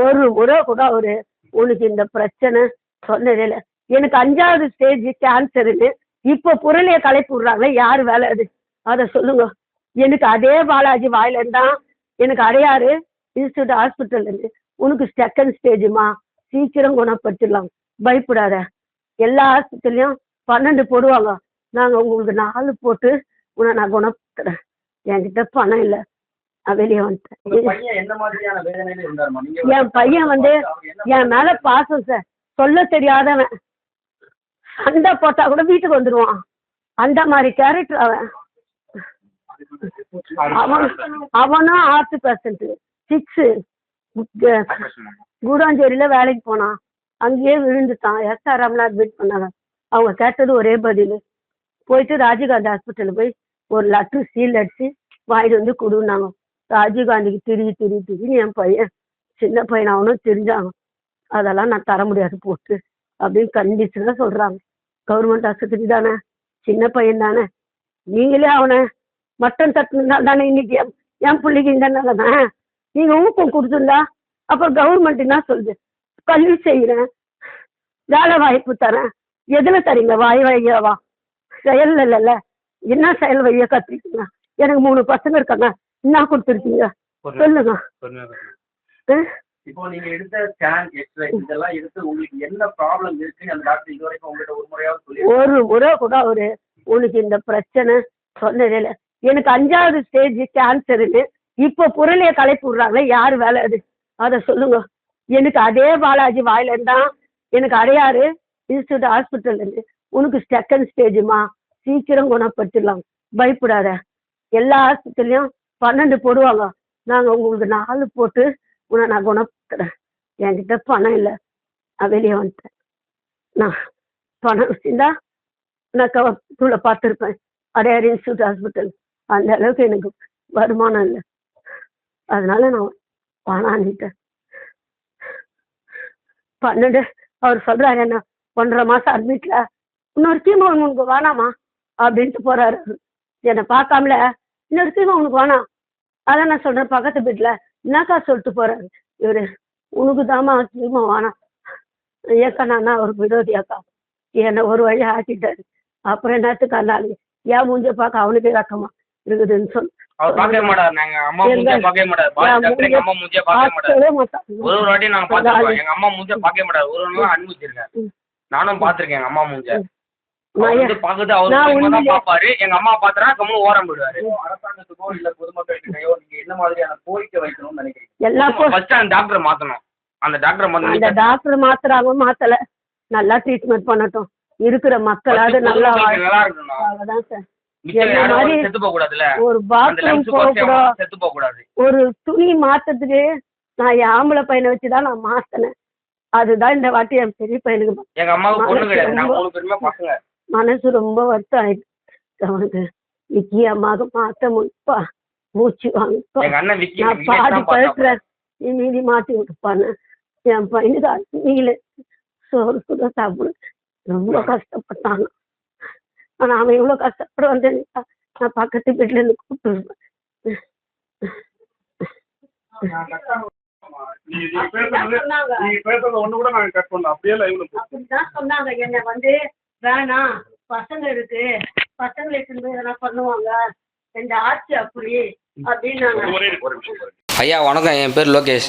ஒரு முறை கூட அவரு உனக்கு இந்த பிரச்சனை சொன்னதே இல்லை. எனக்கு அஞ்சாவது ஸ்டேஜ் கேன்சர்னு இப்போ புரளிய கலைப்பு விடுறாங்களே யார் வேலை அது? அதை சொல்லுங்க. எனக்கு அதே பாலாஜி வாயிலந்தான் எனக்கு அடையாறு இன்ஸ்டியூட் ஹாஸ்பிட்டல்லேருந்து உனக்கு செகண்ட் ஸ்டேஜுமா சீக்கிரம் குணப்படுத்திடலாம். பயப்படாத. எல்லா ஹாஸ்பிட்டல்லையும் பன்னெண்டு போடுவாங்க. நாங்கள் உங்களுக்கு நாலு போட்டு உன்னை நான் குணப்படுத்துறேன். என்கிட்ட பணம் இல்லை. வெளியே வந்துட்டேன். என் பையன் வந்து என் மேல பாசம் சார். சொல்ல தெரியாதவன். சண்டை போட்டா கூட வீட்டுக்கு வந்துடுவான் அந்த மாதிரி கேரக்டர் அவன். அவன் அவனும் ஆர்ட் பேஷண்ட் சிக்ஸு கூடாஞ்சேரியில வேலைக்கு போனான். அங்கேயே விழுந்துட்டான். எஸ்ஆர்எம்ல அட்மிட் பண்ணாங்க. அவங்க கேட்டது ஒரே பதில். போயிட்டு ராஜீவ்காந்தி ஹாஸ்பிட்டல் போய் ஒரு லெட்ரு சீல் அடிச்சு வாங்கிட்டு வந்து கொடுன்னாங்க. ராஜீவ்காந்திக்கு திரி திரி திரின்னு என் பையன் சின்ன பையன் அவனும் தெரிஞ்சாங்க. அதெல்லாம் நான் தர முடியாது போட்டு அப்படின்னு கண்டிஷனாக சொல்கிறாங்க கவர்மெண்ட் ஆஸ்பத்திரி தானே சின்ன பையன் தானே. நீங்களே அவனை மட்டன் தட்டுனால தானே இன்னைக்கு என் என் பிள்ளைக்கு இந்த நிலை தான் நீங்கள் ஊக்கம் கொடுத்துருந்தா அப்புறம் கவர்மெண்ட் என்ன சொல்லுது? கல்வி செய்கிறேன் வேலை வாய்ப்பு தரேன். எதில் தரீங்க? வாய் வையவா செயல் இல்லைல்ல. என்ன செயல் வைய கற்றுக்கீங்க எனக்கு மூணு பசங்க இருக்காங்க. என்ன கொடுத்துருக்கீங்க. சொல்லுங்க? இப்போ நீங்க எடுத்த ஸ்கேன் எக்ஸ்ரே இதெல்லாம் எடுத்து உங்களுக்கு என்ன ப்ராப்ளம் இருக்குன்னு அந்த டாக்டர் இது வரைக்கும் உங்ககிட்ட ஒரு முறையாவது சொல்லி ஒரு முறை கூட அவரு உனக்கு இந்த பிரச்சனை சொன்னதே இல்லை. எனக்கு அஞ்சாவது ஸ்டேஜ் கேன்சர்னு இப்போ புரளிய கலைப்பு விடுறாங்களே யார் வேலை அது? அதை சொல்லுங்க. எனக்கு அதே பாலாஜி வாயில எனக்கு அடையாறு இன்ஸ்டியூட் ஹாஸ்பிட்டல் இருந்து உனக்கு செகண்ட் ஸ்டேஜுமா சீக்கிரம் குணப்படுத்திடலாம் பயப்படாத. எல்லா ஹாஸ்பிட்டல்லையும் பன்னெண்டு போடுவாங்க. நாங்கள் உங்களுக்கு நாலு போட்டு உன்னை நான் குணப்படுத்துறேன். என்கிட்ட பணம் இல்லை. நான் வெளியே வந்துட்டேன். நான் பணம் வச்சிருந்தா நான் கவர்ல பார்த்துருப்பேன். Adyar institute hospital. அந்த அளவுக்கு எனக்கு வருமானம் இல்லை. அதனால நான் பணாண்டிட்டேன் பன்னெண்டு அவர் சொல்றாரு என்ன ஒன்றரை மாசம் அட்மிட்ல இன்னொரு கீமோ உனக்கு வேணாமா? அப்படின்ட்டு போறாரு. என்னை பார்க்காமல இன்னொரு கீமோ உனக்கு வேணாம். அதான் நான் சொல்றேன் பக்கத்து வீட்டுல. என்னக்கா சொல்லிட்டு போறாரு? இவரு உனக்கு தாமா கீமோ வேணாம். ஏக்கா நான் அவருக்கு விரோதியாக்கா? என்னை ஒரு வழி ஆக்கிட்டாரு. அப்புறம் என்னத்துக்கு அண்ணாளு? ஏன் மூஞ்ச பார்க்க அவனுக்கே ரக்கமா இருக்குதுன்னு சொல்லி அவர் பார்க்கவே மாட்டார் நாங்க அம்மா மூஞ்சே பார்க்கவே மாட்டார். பாய் டாக்டர் எங்க அம்மா மூஞ்சே பார்க்கவே மாட்டார். பார்க்கவே மாட்டாங்க ஒரு ஒரு வாட்டி நாங்க பார்த்துருக்கோம். எங்க அம்மா மூஞ்சே பார்க்கவே மாட்டார். ஒரு ஒரு நாள் அனுபவிச்சிருக்கேன் ம். நானும் பார்த்திருக்கேன் எங்க அம்மா மூஞ்ச. நான் நான் பார்ப்பாரு. எங்க அம்மா பார்த்தா கம்முன்னு ஓரம் போயிடுவாரு. அரசாங்கத்துக்கோ இல்ல பொதுமக்கள்கிட்டயோ நீங்க என்ன மாதிரியான கோரிக்கை வைக்கணும்னு நினைக்கிறீங்க? எல்லா போ- ஃபர்ஸ்ட் அந்த டாக்டரை மாத்தணும். அந்த டாக்டரை அந்த மாத்தணும் டாக்டர் மாத்துறாங்க மாத்தல. நல்லா ட்ரீட்மெண்ட் பண்ணட்டும். இருக்கிற மக்களாவது நல்லா அவ்வளவுதான் சார். ஒரு அந்த பாத்ரூம் ஒரு துணி மாத்ததுக்கு நான் என் ஆம்பளை பையனை வச்சுதான் நான் மாத்தினேன். அதுதான் இந்த வாட்டி என் பெரிய பையனுக்கு எங்க அம்மாவுக்கு பொண்ணு கிடையாது. ரொம்ப- மூணு பேருமே பசங்க. மனசு ரொம்ப வருத்தம் ஆயிடுச்சு அவனுக்கு விக்கி அம்மாவுக்கு மாத்த முடிப்பா மூச்சு வாங்கப்பா விக்கி நான் பாதி நீ மீதி மாட்டி விட்டுப்பான்னு என் பையனுக்கு நீல சோறு கூட சாப்பிடு. ரொம்ப கஷ்டப்பட்டாங்க. ஆனா அவன் இவ்வளவு கஷ்டப்பட வந்து நான் பக்கத்து வீட்டுல இருந்து கூப்பிட்டு நீங்க நீங்க பேசுறது நீங்க பேசுறது ஒண்ணு கூட நாங்க கட் பண்ணல. அப்படியே லைவ்ல போட்டு அப்படிதான் சொன்னாங்க. என்ன வந்து வேணாம் பசங்க இருக்கு பசங்களுக்கு இருந்து எதனா பண்ணுவாங்க? இந்த ஆட்சி அப்படி பாருங்க. ஐயா வணக்கம். என் பேர் லோகேஷ்.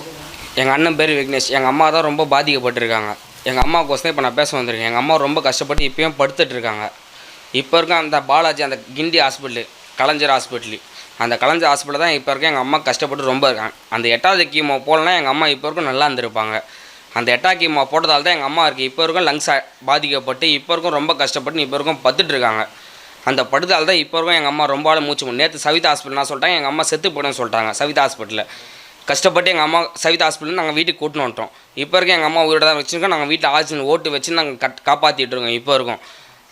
எங்கள் அண்ணன் பேர் விக்னேஷ். எங்கள் அம்மா தான் ரொம்ப பாதிக்கப்பட்டிருக்காங்க. எங்கள் அம்மாவுக்கோசம் இப்போ நான் பேச வந்திருக்கேன். எங்கள் அம்மா ரொம்ப கஷ்டப்பட்டு இப்பயும் படுத்துட்டு இருக்காங்க. இப்போ இருக்க அந்த பாலாஜி அந்த கிண்டி ஹாஸ்பிட்டலு கலைஞர் ஹாஸ்பிட்டலு அந்த கலைஞர் ஹாஸ்பிட்டல் தான் இப்போ இருக்க எங்கள் அம்மா கஷ்டப்பட்டு ரொம்ப இருக்காங்க. அந்த எட்டாவது கீமோ போடலனா எங்கள் அம்மா இப்போ வரைக்கும் நல்லா இருந்திருப்பாங்க. அந்த எட்டா கீமோ போட்டதால் தான் எங்கள் அம்மா இருக்குது இப்போ இருக்கும் லங்ஸ் பாதிக்கப்பட்டு இப்போ இருக்கும் ரொம்ப கஷ்டப்பட்டு இப்போ வரைக்கும் பத்துட்டு இருக்காங்க. அந்த படுதால் தான் இப்போ இருக்கும் எங்கள் அம்மா ரொம்ப ஆள் மூச்சு முடியும் நேற்று சவிதா ஹாஸ்பிட்டல் நான் சொல்லிட்டாங்க எங்கள் அம்மா செத்து போயிடும்னு சொல்லிட்டாங்க சவிதா ஹாஸ்பிட்டலில் கஷ்டப்பட்டு எங்கள் அம்மா சவிதா ஹாஸ்பிட்டல் நாங்கள் வீட்டுக்கு கூட்டின்னு வந்துட்டோம். இப்போ இருக்க எங்கள் அம்மா உயிரோட தான் வச்சுருக்கோம். நாங்கள் வீட்டில் ஆக்சிஜன் ஓட்டு வச்சு நாங்கள் கட் காப்பாற்றிட்டு இருக்கோம் இப்போ இருக்கோம்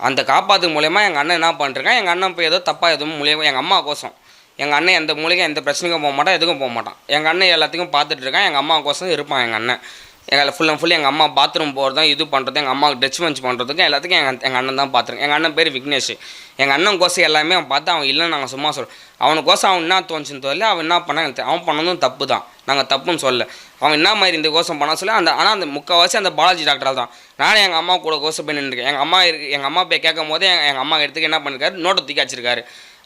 அந்த காப்பாற்று மூலயமா எங்கள் அண்ணன் என்ன பண்ணிருக்கான்? எங்கள் அண்ணன் போய் ஏதோ தப்பாக எதுவும் மூலியமாக எங்கள் அம்மா கோசம். எங்கள் அண்ணன் எந்த மூலிகை எந்த பிரச்சனைக்கும் போக மாட்டான் எதுக்கும் போக மாட்டான். எங்கள் அண்ணன் எல்லாத்துக்கும் பார்த்துட்டு இருக்கான். எங்கள் அம்மா கோசம் இருப்பான் எங்கள் அண்ணன். எங்களை ஃபுல் அண்ட் ஃபுல் எங்கள் அம்மா பாத்ரூம் போகிறதும் இது பண்ணுறது எங்கள் அம்மாவுக்கு டச் மஞ்ச் பண்ணுறதுக்கும் எல்லாத்துக்கும் எங்கள் எங்கள் அண்ணன் தான் பார்த்துருங்க எங்கள் அண்ணன் பேர் விக்னேஷ். எங்கள் அண்ணன் கோசம் எல்லாமே அவன் பார்த்து அவன் இல்லைன்னு நாங்கள் சும்மா சொல்கிறோம் அவனுக்கோசம் அவன் என்ன தோணுச்சுன்னு தெரியல அவன் என்ன பண்ணாங்க அவன் பண்ணதும் தப்பு தான் நாங்கள் தப்புன்னு சொல்லலை. அவன் என்ன மாதிரி இந்த கோஷம் பண்ண சொல்ல அந்த ஆனால் அந்த முக்கால்வாசி அந்த பாலாஜி டாக்டரால் தான் நானும் எங்கள் அம்மா கூட கோஷம் போய் நின்றுருக்கேன் எங்கள் அம்மா இருக்கு எங்கள் அம்மா போய் கேட்கும் போதே எங்கள் எங்கள் அம்மா எடுத்துக்கு என்ன பண்ணிருக்காரு? நோட்டை தூக்கி வச்சிருக்காரு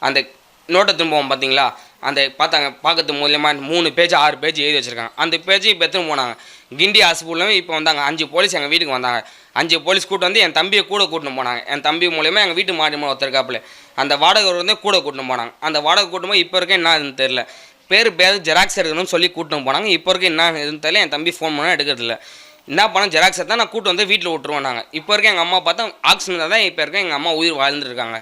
அந்த நோட்டை திரும்பவும் பார்த்தீங்களா அந்த பார்த்தாங்க. பார்க்கறது மூலியமாக மூணு பேஜ் ஆறு பேஜ் எழுதி வச்சுருக்காங்க. அந்த பேஜ் இப்போ எடுத்துன்னு போனாங்க? கிண்டி ஹாஸ்பிட்டலும் இப்போ வந்தாங்க. அஞ்சு போலீஸ் எங்கள் வீட்டுக்கு வந்தாங்க. அஞ்சு போலீஸ் கூட்டு வந்து என் தம்பியை கூட கூட்டின்னு போனாங்க. என் தம்பி மூலியமாக எங்கள் வீட்டு மாடி மூலம் ஒருத்தருக்காப்புல அந்த வாடகை வந்து கூட கூட்டின்னு போனாங்க. அந்த வாடகை கூட்டும் போது இப்போ இருக்க என்ன இதுன்னு தெரில பேர் பேர் ஜெராக்ஸ் எடுக்கணும்னு சொல்லி கூட்டின்னு போனாங்க. இப்போ இருக்க என்ன எதுன்னு தெரியல. என் தம்பி ஃபோன் பண்ணால் எடுக்கிறதில்ல என்ன பண்ணோம் ஜெராக்ஸ் தான் நான் கூட்டு வந்து வீட்டில் விட்டுருவோம் நாங்கள் இப்போ இருக்க எங்கள் அம்மா பார்த்தா ஆக்சிஜனில் தான் இப்போ இருக்க எங்கள் அம்மா உயிர் வாழ்ந்துருக்காங்க.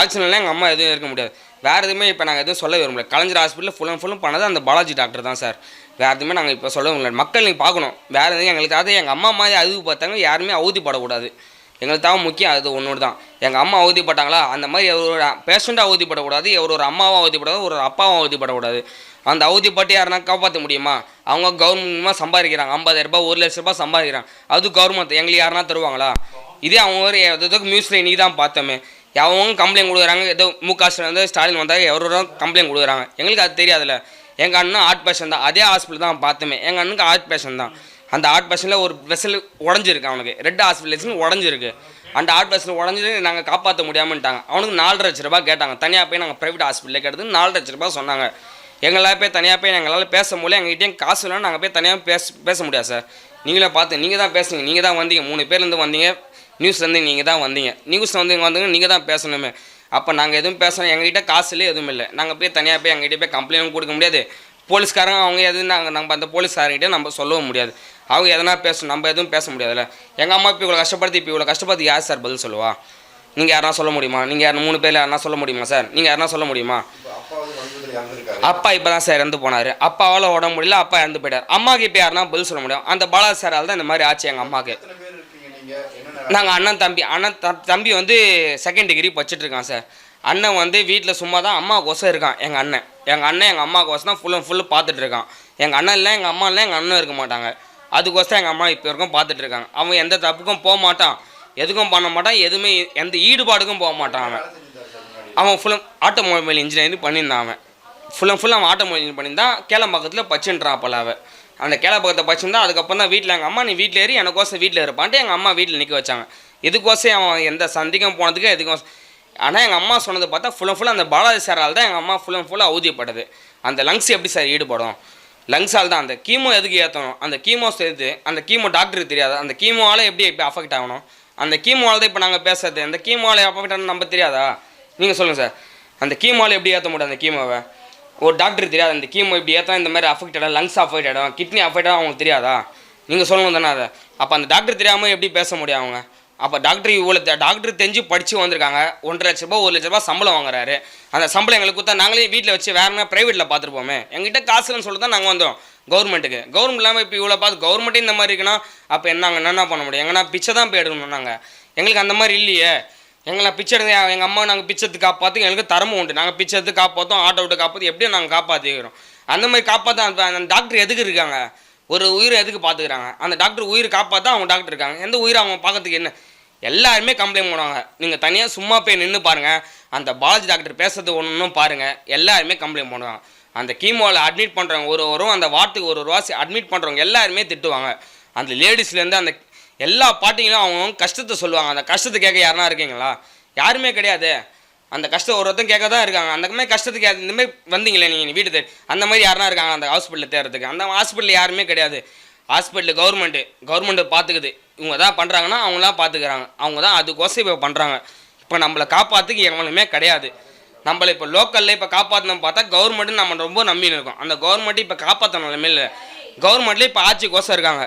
ஆக்சிஜனில் எங்கள் அம்மா எதுவும் இருக்க முடியாது. வேறு எதுவுமே இப்போ நாங்கள் எதுவும் சொல்ல விரும்பல. கலைஞர் ஹாஸ்பிட்டலில் ஃபுல் அண்ட் ஃபுல்லும் பண்ணது அந்த பாலாஜி டாக்டர் தான் சார். வேறு எதுவுமே நாங்கள் இப்போ சொல்ல முடியல மக்கள் நீங்கள் பார்க்கணும் வேறு எதுவும் எங்களுக்கு எங்கள் அம்மா மாதிரி அழுவு பார்த்தாங்க யாருமே அவதிப்படக்கூடாது எங்களுக்கு தான் முக்கியம். அது ஒன்று தான் எங்கள் அம்மா அவதிப்பட்டாங்களா அந்த மாதிரி ஒரு பேஷண்ட்டாக அவதிப்படக்கூடாது ஒரு ஒரு அம்மாவும் அவதிப்படாது ஒரு அப்பாவும் அவதிப்படக்கூடாது அந்த அவதிப்பட்டு யாருனா காப்பாற்ற முடியுமா? அவங்க கவர்மெண்ட்மாக சம்பாதிக்கிறாங்க. ஐம்பதாயிரரூபா ரூபாய் ஒரு லட்ச ரூபா சம்பாதிக்கிறாங்க. அது கவர்மெண்ட் எங்களுக்கு யாருனா தருவாங்களா? இதே அவங்க ஒரு எதுக்கு நியூஸில் இன்றைக்கி தான் பார்த்தோமே. அவங்க கம்ப்ளைண்ட் கொடுக்குறாங்க. ஏதோ மு க ஸ்டாலின் வந்து ஸ்டாலின் வந்தால் எவரோ கம்ப்ளைண்ட் கொடுக்குறாங்க. எங்களுக்கு அது தெரியாதுல்ல. எங்கள் அண்ணன் ஹார்ட் பேஷன் தான். அதே ஹாஸ்பிட்டல் தான் பார்த்துமே. எங்கள் அண்ணனுக்கு ஹார்ட் பேஷன் தான். அந்த ஹார்ட் பேஷனில் ஒரு வெசல் உடஞ்சிருக்கு அவனுக்கு. ரெட் ஹாஸ்பிட்டலேஷன் உடஞ்சிருக்கு. அந்த ஹார்ட் பேஷன் உடஞ்சி நாங்கள் காப்பாற்ற முடியாமன்ட்டாங்க. அவனுக்கு நாலு லட்ச ரூபாய் கேட்டாங்க. தனியாக போய் நாங்கள் ப்ரைவேட் ஹாஸ்பிட்டலில் கேட்டது நாலு லட்ச ரூபா சொன்னாங்க. எங்களால் போய் தனியாக போய் எங்களால் பேச முடியல. எங்ககிட்டயும் காசு இல்லைன்னு நாங்கள் போய் தனியாக பேச பேச முடியாது சார். நீங்களே பார்த்து நீங்கள் தான் பேசுங்க நீங்கள் தான் வந்தீங்க. மூணு பேர்லேருந்து வந்தீங்க. நியூஸ்லேருந்து நீங்கள் தான் வந்தீங்க. நியூஸில் வந்து வந்தீங்க. நீங்கள் தான் பேசணுமே. அப்போ நாங்கள் எதுவும் பேசணும் எங்ககிட்ட காசுலேயே எதுவும் இல்லை. நாங்கள் போய் தனியாக போய் எங்ககிட்ட போய் கம்ப்ளைண்ட் கொடுக்க முடியாது. போலீஸ்காரங்க அவங்க எதுவும் நாங்கள் நம்ம அந்த போலீஸ்காரங்கிட்ட நம்ம சொல்லவும் முடியாது. அவங்க எதனா பேசணும் நம்ம எதுவும் பேச முடியாதுல்ல. எங்கள் அம்மா இப்போ இவ்வளோ கஷ்டப்படுத்தி இப்போ இவ்வளோ கஷ்டப்படுத்தி யார் சார் பதில் சொல்லுவா? நீங்கள் யாருனா சொல்ல முடியுமா? நீங்கள் யார் மூணு பேர் யாருனா சொல்ல முடியுமா சார்? நீங்கள் யாருனா சொல்ல முடியுமா? அப்பா இப்போ தான் சார் இறந்து போனார். அப்பாவால் உடம்பு முடியல அப்பா இறந்து போயிட்டார். அம்மாவுக்கு இப்போ யாருனா பதில் சொல்ல முடியும்? அந்த பாலா சாரால் தான் இந்த மாதிரி ஆச்சு எங்கள் அம்மாவுக்கு நாங்கள் அண்ணன் தம்பி அண்ணன் த- தம்பி வந்து செகண்ட் டிகிரி படிச்சுட்டு இருக்கான் சார் அண்ணன் வந்து வீட்டில் சும்மா தான் அம்மாவுக்கோசம் இருக்கான் எங்கள் அண்ணன். எங்கள் அண்ணன் எங்கள் அம்மாவுக்கோசம் தான் ஃபுல் அண்ட் ஃபுல்லு பார்த்துட்டு இருக்கான். எங்கள் அண்ணன் இல்லை எங்கள் அம்மா இல்லை எங்கள் அண்ணன் இருக்க மாட்டாங்க. அதுக்கோசம் எங்கள் அம்மா இப்போ வரைக்கும் பார்த்துட்டு இருக்காங்க. அவன் எந்த தப்புக்கும் போக மாட்டான். எதுக்கும் பண்ண மாட்டான் எதுவுமே எந்த ஈடுபாடுக்கும் போக மாட்டான் அவன். அவன் ஃபுல் ஆட்டோமொபைல் இன்ஜினியரிங் பண்ணியிருந்தான் அவன். ஃபுல் அண்ட் ஃபுல் அவன் ஆட்டோமொபைல் இன்ஜினியர் பண்ணியிருந்தான் கேளம்பாக்கத்தில் பச்சுன்றான் அப்போல அவன். அந்த கேளம்பாக்கத்தை பச்சுருந்தா அதுக்கப்புறம் தான் வீட்டில் எங்கள் அம்மா நீ வீட்டில் ஏறி எனக்கோசம் வீட்டில் இருப்பான்ட்டு எங்கள் அம்மா வீட்டில் நிற்க வச்சாங்க. இதுக்கோசம் அவன் எந்த சந்திக்கும் போனதுக்கு எதுக்கும் ஆனால் எங்கள் அம்மா சொன்னது பார்த்தா ஃபுல் அண்ட் ஃபுல்லாக அந்த பாலாஜி சாரால் தான் எங்கள் அம்மா ஃபுல் அண்ட் ஃபுல்லாக அவதிப்பட்டது அந்த லங்ஸ் எப்படி சார் ஈடுபடும்? லங்ஸால் தான். அந்த கீமோ எதுக்கு ஏற்றணும் அந்த கீமோ சேர்த்து அந்த கீமோ டாக்டருக்கு தெரியாது. அந்த கீமோவால் எப்படி இப்போ அஃபெக்ட் ஆகணும்? அந்த கீமோவால் தான் இப்போ நாங்கள் பேசுறது. அந்த கீமோவால் அஃபெக்ட் ஆகணும் நம்ம தெரியாதா? நீங்கள் சொல்லுங்கள் சார் அந்த கீமோவால் எப்படி ஏற்ற முடியும் அந்த கீமோவை ஒரு டாக்டர் தெரியாது? அந்த கீமோ இப்படி ஏற்றா இந்த மாதிரி அஃபெக்டடாக லங்ஸ் அஃபெக்ட் ஆகிடும் கிட்னி அஃபெக்ட் ஆகும் அவங்களுக்கு தெரியாதா? நீங்கள் சொல்லணும் தானே அதை. அப்போ அந்த டாக்டர் தெரியாமல் எப்படி பேச முடியும் அவங்க? அப்போ டாக்டர் இவ்வளோ டாக்டர் தெரிஞ்சு படித்து வந்திருக்காங்க. ஒன்றரை லட்ச ரூபா ஒரு லட்ச ரூபா சம்பளம் வாங்குறாரு. அந்த சம்பளம் எங்களுக்கு கொடுத்தா நாங்களே வீட்டில் வச்சு வேற என்ன ப்ரைவேட்டில் பார்த்துருப்போமே எங்கிட்ட காசுன்னு சொல்லிட்டு தான் நாங்கள் வந்தோம் கவர்மெண்ட்டுக்கு கவர்மெண்ட் இல்லாமல் இப்போ இவ்வளோ பார்த்து கவர்மெண்ட்டே இந்த மாதிரி இருக்குன்னா அப்போ என்ன நாங்கள் என்ன பண்ண முடியும்? எங்கன்னா பிச்சை தான் போய் எடுக்கணும் நாங்கள் எங்களுக்கு அந்த மாதிரி இல்லையே. எங்களை பிச்சை எடுங்க எங்கள் அம்மா நாங்கள் பிச்சத்து எடுத்து எங்களுக்கு தரமும் உண்டு. நாங்கள் பிச்சை எடுத்து காப்பாற்றோம் ஆட்டோ விட்டு காப்பாற்றி எப்படியும் நாங்கள் காப்பாற்றிக்கிறோம் அந்த மாதிரி காப்பாற்ற அந்த அந்த டாக்டர் எதுக்கு இருக்காங்க? ஒரு உயிரை எதுக்கு பார்த்துக்கிறாங்க அந்த டாக்டர் உயிர் காப்பாற்ற அவங்க டாக்டர் இருக்காங்க. எந்த உயிரை அவங்க பார்க்கறதுக்கு என்ன? எல்லாருமே கம்ப்ளைண்ட் பண்ணுவாங்க. நீங்கள் தனியாக சும்மா போய் நின்று பாருங்கள் அந்த பாலாஜி டாக்டர் பேசுறது ஒன்றும் பாருங்கள் எல்லாருமே கம்ப்ளைண்ட் பண்ணுவாங்க. அந்த கீமோவில் அட்மிட் பண்ணுறவங்க ஒரு வரும் அந்த வார்த்துக்கு ஒரு ஒரு வாசி அட்மிட் பண்ணுறவங்க எல்லாருமே திட்டுவாங்க. அந்த லேடிஸ்லேருந்து அந்த எல்லா பாட்டிங்களும் அவங்க கஷ்டத்தை சொல்லுவாங்க. அந்த கஷ்டத்தை கேட்க யாருனா இருக்கீங்களா? யாருமே கிடையாது. அந்த கஷ்டம் ஒரு ஒருத்தன் கேட்க தான் இருக்காங்க. அந்த மாதிரி கஷ்டத்துக்கு இந்த மாதிரி வந்தீங்களே நீங்கள் வீட்டு தேடி. அந்த மாதிரி யாருனா இருக்காங்க அந்த ஹாஸ்பிட்டலில் தேடுறதுக்கு? அந்த ஹாஸ்பிட்டலில் யாருமே கிடையாது. ஹாஸ்பிட்டல் கவர்மெண்ட்டு கவர்மெண்ட்டு பார்த்துக்குது. இவங்க தான் பண்ணுறாங்கன்னா அவங்களாம் பார்த்துக்கிறாங்க. அவங்க தான் அதுக்கோசம் இப்போ பண்ணுறாங்க இப்போ நம்மளை காப்பாற்றுக்கு எவனுமே கிடையாது. நம்மளை இப்போ லோக்கலில் இப்போ காப்பாற்றணும் பார்த்தா கவர்மெண்ட்டு நம்ம ரொம்ப நம்பின்னு இருக்கோம். அந்த கவர்மெண்ட்டு இப்போ காப்பாற்ற நிலைமையில் கவர்மெண்ட்லேயே இப்போ ஆட்சிக்கோசம் இருக்காங்க.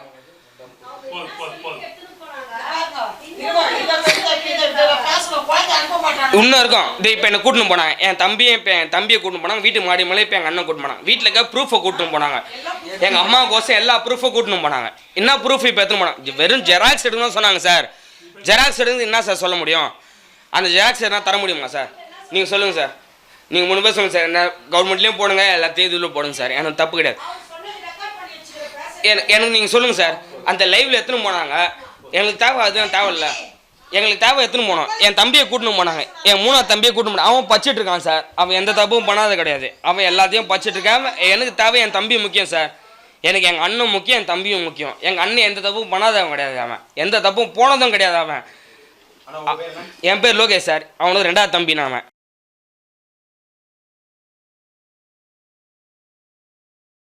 இன்னும் இருக்கும். இது இப்போ என்னை கூட்டின்னு போனாங்க. என் தம்பியை இப்போ என் தம்பியை கூட்டின்னு போனாங்க. வீட்டு மாடி மேலே இப்போ எங்கள் அண்ணன் கூட்டின்னு போனாங்க. வீட்டில் இருக்க ப்ரூஃபை கூட்டின்னு போனாங்க. எங்கள் அம்மாவுக்கோசம் எல்லா ப்ரூஃபை கூட்டின்னு போனாங்க. என்ன ப்ரூஃப் இப்போ எடுத்துன்னு போனாங்க? வெறும் ஜெராக்ஸ் எடுக்கணும்னு சொன்னாங்க சார் ஜெராக்ஸ் எடுத்து என்ன சார் சொல்ல முடியும்? அந்த ஜெராக்ஸ் எதனா தர முடியுமா சார் நீங்கள் சொல்லுங்கள் சார் நீங்கள் மூணு பேர் சொல்லுங்கள் சார் என்ன கவர்மெண்ட்லேயும் போடுங்க எல்லாத்தையும் இதில் போடுங்க சார் எனக்கு தப்பு கிடையாது. எனக்கு எனக்கு நீங்கள் சொல்லுங்கள் சார் அந்த லைவ்ல எடுத்துன்னு போனாங்க? எங்களுக்கு தேவை அதுதான் தேவையில்ல. எங்களுக்கு தேவை எடுத்துன்னு போனோம். என் தம்பியை கூட்டின்னு போனாங்க. என் மூணாவது தம்பியை கூட்டின்னு போனாங்க அவன் பச்சிட்டு இருக்கான் சார். அவன் எந்த தப்பும் பண்ணாத கிடையாது. அவன் எல்லாத்தையும் பச்சிட்டு இருக்கான். எனக்கு தேவை என் தம்பி முக்கியம் சார். எனக்கு எங்கள் அண்ணன் முக்கியம் என் தம்பியும் முக்கியம். எங்கள் அண்ணன் எந்த தப்பும் பண்ணாதவன் கிடையாது அவன். எந்த தப்பும் போனதும் கிடையாது அவன். என் பேர் லோகேஷ் சார். அவனுக்கு ரெண்டாவது தம்பி நான் அவன்.